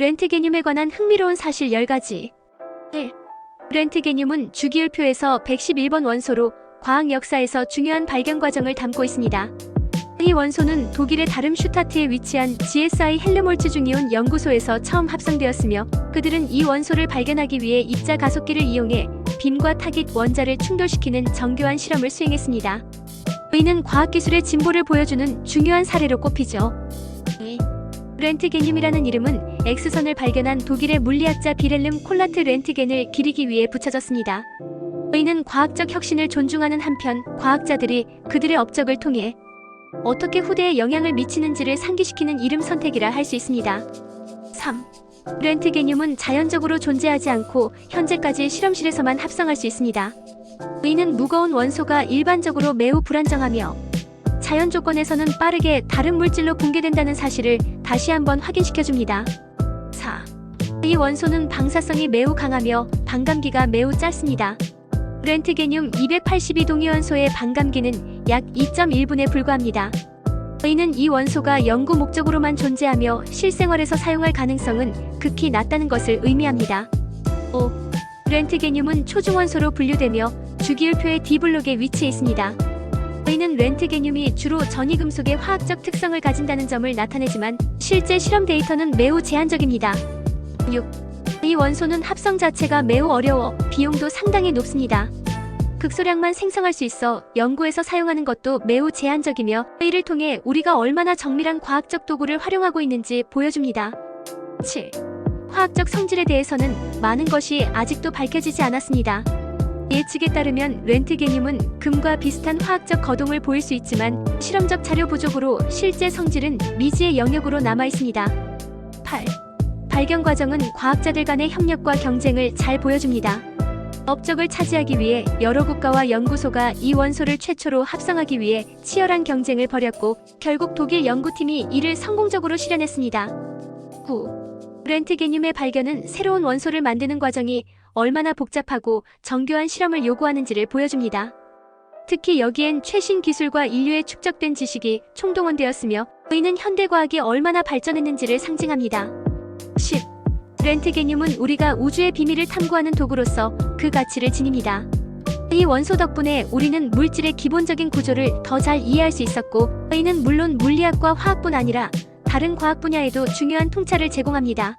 렌트게늄에 관한 흥미로운 사실 10가지 1. 렌트게늄은 주기율표에서 111번 원소로 과학 역사에서 중요한 발견 과정을 담고 있습니다. 이 원소는 독일의 다름슈타트에 위치한 GSI 헬르몰츠 중이온 연구소에서 처음 합성되었으며 그들은 이 원소를 발견하기 위해 입자 가속기를 이용해 빔과 타깃 원자를 충돌시키는 정교한 실험을 수행했습니다. 이는 과학기술의 진보를 보여주는 중요한 사례로 꼽히죠. 2. 렌트게늄이라는 이름은 X선을 발견한 독일의 물리학자 비렐름 콜라트 렌트겐을 기리기 위해 붙여졌습니다. 이는 과학적 혁신을 존중하는 한편 과학자들이 그들의 업적을 통해 어떻게 후대에 영향을 미치는지를 상기시키는 이름 선택이라 할 수 있습니다. 3. 렌트게늄은 자연적으로 존재하지 않고 현재까지 실험실에서만 합성할 수 있습니다. 이는 무거운 원소가 일반적으로 매우 불안정하며 자연 조건에서는 빠르게 다른 물질로 붕괴된다는 사실을 다시 한번 확인시켜줍니다. 4. 이 원소는 방사성이 매우 강하며 반감기가 매우 짧습니다. 렌트게늄 282동위 원소의 반감기는 약 2.1분에 불과합니다. 이는 이 원소가 연구 목적으로만 존재하며 실생활에서 사용할 가능성은 극히 낮다는 것을 의미합니다. 5. 렌트게늄은 초중원소로 분류되며 주기율표의 D블록에 위치해 있습니다. 이는 렌트게늄이 주로 전이금속의 화학적 특성을 가진다는 점을 나타내지만 실제 실험 데이터는 매우 제한적입니다. 6. 이 원소는 합성 자체가 매우 어려워 비용도 상당히 높습니다. 극소량만 생성할 수 있어 연구에서 사용하는 것도 매우 제한적이며 이를 통해 우리가 얼마나 정밀한 과학적 도구를 활용하고 있는지 보여줍니다. 7. 화학적 성질에 대해서는 많은 것이 아직도 밝혀지지 않았습니다. 예측에 따르면 렌트게늄은 금과 비슷한 화학적 거동을 보일 수 있지만 실험적 자료 부족으로 실제 성질은 미지의 영역으로 남아 있습니다. 8. 발견 과정은 과학자들 간의 협력과 경쟁을 잘 보여줍니다. 업적을 차지하기 위해 여러 국가와 연구소가 이 원소를 최초로 합성하기 위해 치열한 경쟁을 벌였고 결국 독일 연구팀이 이를 성공적으로 실현했습니다. 9. 렌트게늄의 발견은 새로운 원소를 만드는 과정이 얼마나 복잡하고 정교한 실험을 요구하는지를 보여줍니다. 특히 여기엔 최신 기술과 인류의 축적된 지식이 총동원되었으며 이는 현대 과학이 얼마나 발전했는지를 상징합니다. 10. 렌트게늄은 우리가 우주의 비밀을 탐구하는 도구로서 그 가치를 지닙니다. 이 원소 덕분에 우리는 물질의 기본적인 구조를 더 잘 이해할 수 있었고, 이는 물론 물리학과 화학뿐 아니라 다른 과학 분야에도 중요한 통찰을 제공합니다.